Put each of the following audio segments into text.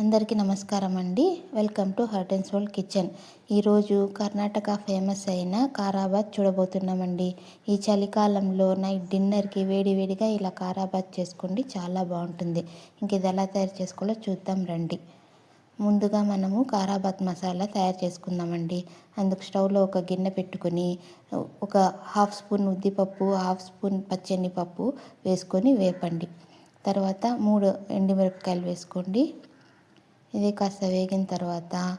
అందరికీ నమస్కారం అండి. Welcome to heart and soul kitchen ఈరోజు కర్ణాటక ఫేమస్ అయిన కారాబాత్ చూడబోతున్నామండి. ఈ చలికాలంలో నైట్ డిన్నర్కి వేడివేడిగా ఇలా కారాబాత్ చేసుకోండి చాలా బాగుంటుంది. ఇంక ఇది ఎలా తయారు చేసుకోవాలో చూద్దాం రండి. ముందుగా మనము కారాబాత్ మసాలా తయారు చేసుకుందామండి. అందుకు స్టవ్లో ఒక గిన్నె పెట్టుకొని ఒక హాఫ్ స్పూన్ ఉద్దిపప్పు హాఫ్ స్పూన్ పప్పు వేసుకొని వేపండి. తర్వాత మూడు ఎండుమిరపకాయలు వేసుకోండి. ఇది కాస్త వేగిన తర్వాత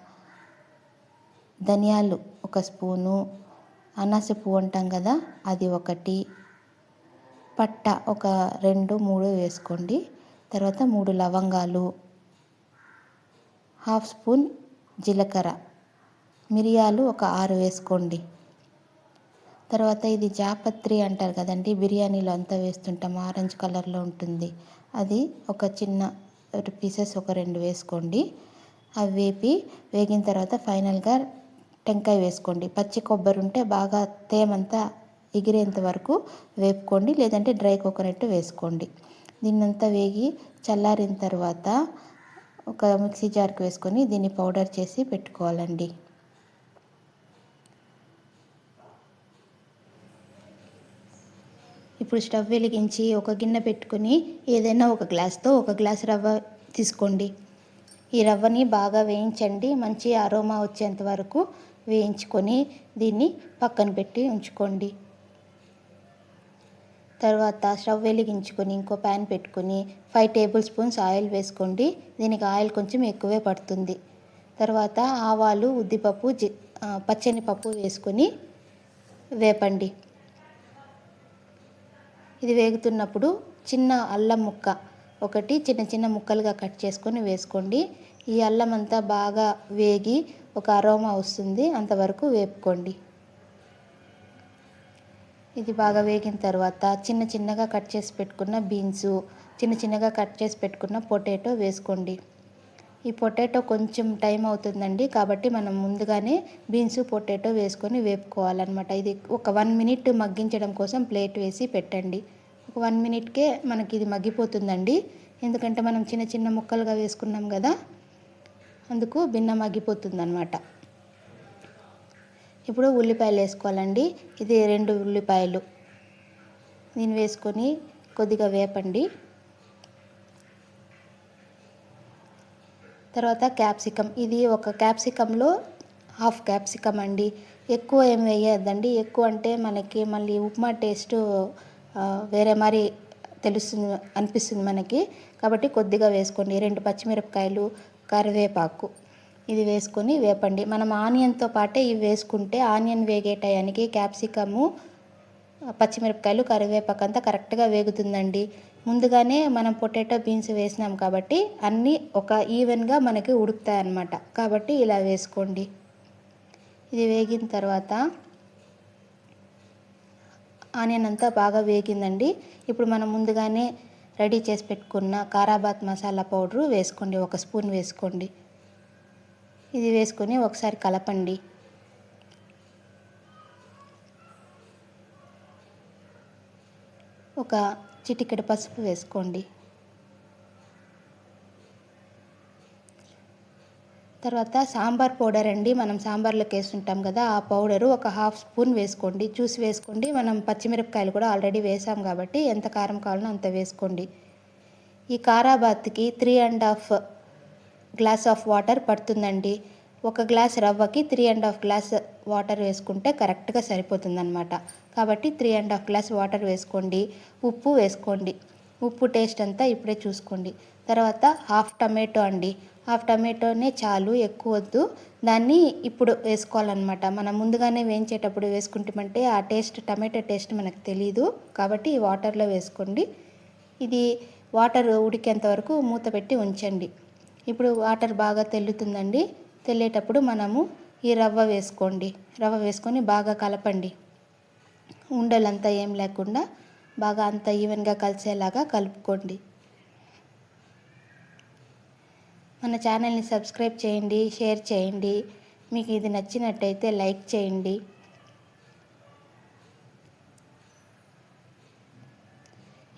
ధనియాలు ఒక స్పూను అనాస పువ్వు అంటాం కదా అది ఒకటి పట్ట ఒక రెండు మూడు వేసుకోండి. తర్వాత మూడు లవంగాలు హాఫ్ స్పూన్ జీలకర్ర మిరియాలు ఒక ఆరు వేసుకోండి. తర్వాత ఇది జాపత్రి అంటారు కదండి బిర్యానీలో అంతా వేస్తుంటాం ఆరెంజ్ కలర్లో ఉంటుంది. అది ఒక చిన్న పీసెస్ ఒక రెండు వేసుకోండి. అవి వేపి వేగిన తర్వాత ఫైనల్గా టెంకాయ వేసుకోండి. పచ్చి కొబ్బరి ఉంటే బాగా తేమంతా ఎగిరేంత వరకు వేపుకోండి. లేదంటే డ్రై కోకోనట్ వేసుకోండి. దీన్నంతా వేగి చల్లారిన తర్వాత ఒక మిక్సీ జార్కి వేసుకొని దీన్ని పౌడర్ చేసి పెట్టుకోవాలండి. ఇప్పుడు స్టవ్ వెలిగించి ఒక గిన్నె పెట్టుకుని ఏదైనా ఒక గ్లాస్తో ఒక గ్లాస్ రవ్వ తీసుకోండి. ఈ రవ్వని బాగా వేయించండి. మంచి అరోమా వచ్చేంత వరకు వేయించుకొని దీన్ని పక్కన పెట్టి ఉంచుకోండి. తర్వాత స్టవ్ వెలిగించుకొని ఇంకో ప్యాన్ పెట్టుకొని ఫైవ్ టేబుల్ స్పూన్స్ ఆయిల్ వేసుకోండి. దీనికి ఆయిల్ కొంచెం ఎక్కువే పడుతుంది. తర్వాత ఆవాలు ఉద్దిపప్పు పచ్చని పప్పు వేసుకొని వేపండి. ఇది వేగుతున్నప్పుడు చిన్న అల్లం ముక్క ఒకటి చిన్న చిన్న ముక్కలుగా కట్ చేసుకొని వేసుకోండి. ఈ అల్లం అంతా బాగా వేగి ఒక అరోమా వస్తుంది. అంతవరకు వేపుకోండి. ఇది బాగా వేగిన తర్వాత చిన్న చిన్నగా కట్ చేసి పెట్టుకున్న బీన్స్ చిన్న చిన్నగా కట్ చేసి పెట్టుకున్న పొటాటో వేసుకోండి. ఈ పొటాటో కొంచెం టైం అవుతుందండి కాబట్టి మనం ముందుగానే బీన్స్ పొటాటో వేసుకొని వేపుకోవాలన్నమాట. ఇది ఒక వన్ మినిట్ మగ్గించడం కోసం ప్లేట్ వేసి పెట్టండి. ఒక వన్ మినిట్కే మనకి ఇది మగ్గిపోతుందండి. ఎందుకంటే మనం చిన్న చిన్న ముక్కలుగా వేసుకున్నాం కదా అందుకు భిన్న మగ్గిపోతుంది అనమాట ఇప్పుడు ఉల్లిపాయలు వేసుకోవాలండి. ఇది రెండు ఉల్లిపాయలు దీన్ని వేసుకొని కొద్దిగా వేపండి. తర్వాత క్యాప్సికమ్ ఇది ఒక క్యాప్సికంలో హాఫ్ క్యాప్సికమ్ అండి. ఎక్కువ ఏం వేయద్దండి. ఎక్కువ అంటే మనకి మళ్ళీ ఉప్మా టేస్ట్ వేరే మరి తెలుస్తుంది అనిపిస్తుంది మనకి. కాబట్టి కొద్దిగా వేసుకోండి. రెండు పచ్చిమిరపకాయలు కరివేపాకు ఇది వేసుకొని వేపండి. మనం ఆనియన్తో పాటే ఇవి వేసుకుంటే ఆనియన్ వేగే టయానికి క్యాప్సికము పచ్చిమిరపకాయలు కరివేపాకు అంతా కరెక్ట్గా వేగుతుందండి. ముందుగానే మనం పొటాటో బీన్స్ వేసినాం కాబట్టి అన్నీ ఒక ఈవెన్గా మనకి ఉడుకుతాయి అన్నమాట కాబట్టి ఇలా వేసుకోండి. ఇది వేగిన తర్వాత ఆనియన్ అంతా బాగా వేగిందండి. ఇప్పుడు మనం ముందుగానే రెడీ చేసి పెట్టుకున్న కారాబాత్ మసాలా పౌడరు వేసుకోండి. ఒక స్పూన్ వేసుకోండి. ఇది వేసుకొని ఒకసారి కలపండి. ఒక చిటికెడు పసుపు వేసుకోండి. తర్వాత సాంబార్ పౌడర్ అండి. మనం సాంబార్లోకి వేస్తుంటాం కదా ఆ పౌడరు ఒక హాఫ్ స్పూన్ వేసుకోండి. చూసి వేసుకోండి. మనం పచ్చిమిరపకాయలు కూడా ఆల్రెడీ వేసాం కాబట్టి ఎంత కారం కావాలో అంత వేసుకోండి. ఈ కారాబాత్కి three and half glass of water పడుతుందండి. ఒక glass రవ్వకి three and half glass water వేసుకుంటే కరెక్ట్గా సరిపోతుందన్నమాట. కాబట్టి three and half glass water వేసుకోండి. ఉప్పు వేసుకోండి. ఉప్పు టేస్ట్ అంతా ఇప్పుడే చూసుకోండి. తర్వాత హాఫ్ టమాటో అండి. హాఫ్ టమాటోనే చాలు ఎక్కువ వద్దు. దాన్ని ఇప్పుడు వేసుకోవాలన్నమాట. మనం ముందుగానే వేయించేటప్పుడు వేసుకుంటామంటే ఆ టేస్ట్ టమాటో టేస్ట్ మనకు తెలియదు కాబట్టి ఈ వాటర్లో వేసుకోండి. ఇది వాటర్ ఉడికేంత వరకు మూత పెట్టి ఉంచండి. ఇప్పుడు వాటర్ బాగా తెల్లుతుందండి. తెల్లేటప్పుడు మనము ఈ రవ్వ వేసుకోండి. రవ్వ వేసుకొని బాగా కలపండి. ఉండలంతా ఏం లేకుండా బాగా అంత ఈవెన్గా కలిసేలాగా కలుపుకోండి. మన ఛానల్ని సబ్స్క్రైబ్ చేయండి షేర్ చేయండి. మీకు ఇది నచ్చినట్టయితే లైక్ చేయండి.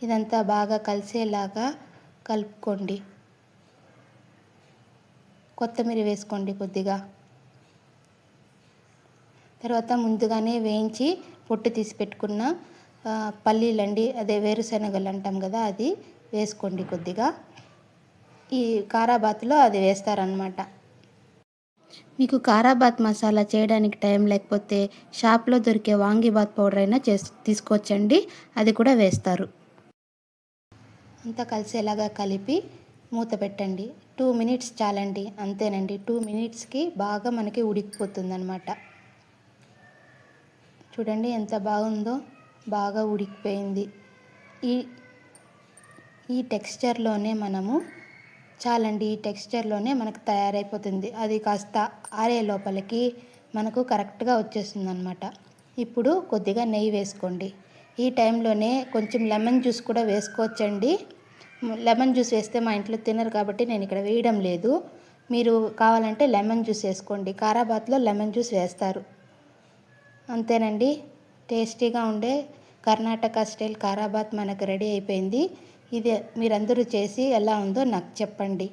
ఇదంతా బాగా కలిసేలాగా కలుపుకోండి. కొత్తిమీర వేసుకోండి కొద్దిగా. తర్వాత ముందుగానే వేయించి పొట్టు తీసి పెట్టుకున్న పల్లీలండి అదే వేరుశనగలు అంటాం కదా అది వేసుకోండి కొద్దిగా. ఈ కారాబాత్లో అది వేస్తారనమాట మీకు కారాబాత్ మసాలా చేయడానికి టైం లేకపోతే షాప్లో దొరికే వాంగీబాత్ పౌడర్ అయినా చేసి తీసుకోవచ్చండి. అది కూడా వేస్తారు. అంతా కలిసేలాగా కలిపి మూత పెట్టండి. టూ మినిట్స్ చాలండి. అంతేనండి. టూ మినిట్స్కి బాగా మనకి ఉడికిపోతుందన్నమాట. చూడండి ఎంత బాగుందో. బాగా ఉడికిపోయింది. ఈ ఈ టెక్స్చర్లోనే మనము చాలండి ఈ టెక్స్చర్లోనే మనకు తయారైపోతుంది. అది కాస్త ఆరే లోపలికి మనకు కరెక్ట్గా వచ్చేస్తుంది అనమాట ఇప్పుడు కొద్దిగా నెయ్యి వేసుకోండి. ఈ టైంలోనే కొంచెం లెమన్ జ్యూస్ కూడా వేసుకోవచ్చండి. లెమన్ జ్యూస్ వేస్తే మా ఇంట్లో తినరు కాబట్టి నేను ఇక్కడ వేయడం లేదు. మీరు కావాలంటే లెమన్ జ్యూస్ వేసుకోండి. కారాబాత్లో లెమన్ జ్యూస్ వేస్తారు. అంతేనండి. టేస్టీగా ఉండే కర్ణాటక స్టైల్ కారాబాత్ మనకు రెడీ అయిపోయింది. ఇది మీరందరూ చేసి ఎలా ఉందో నాకు చెప్పండి.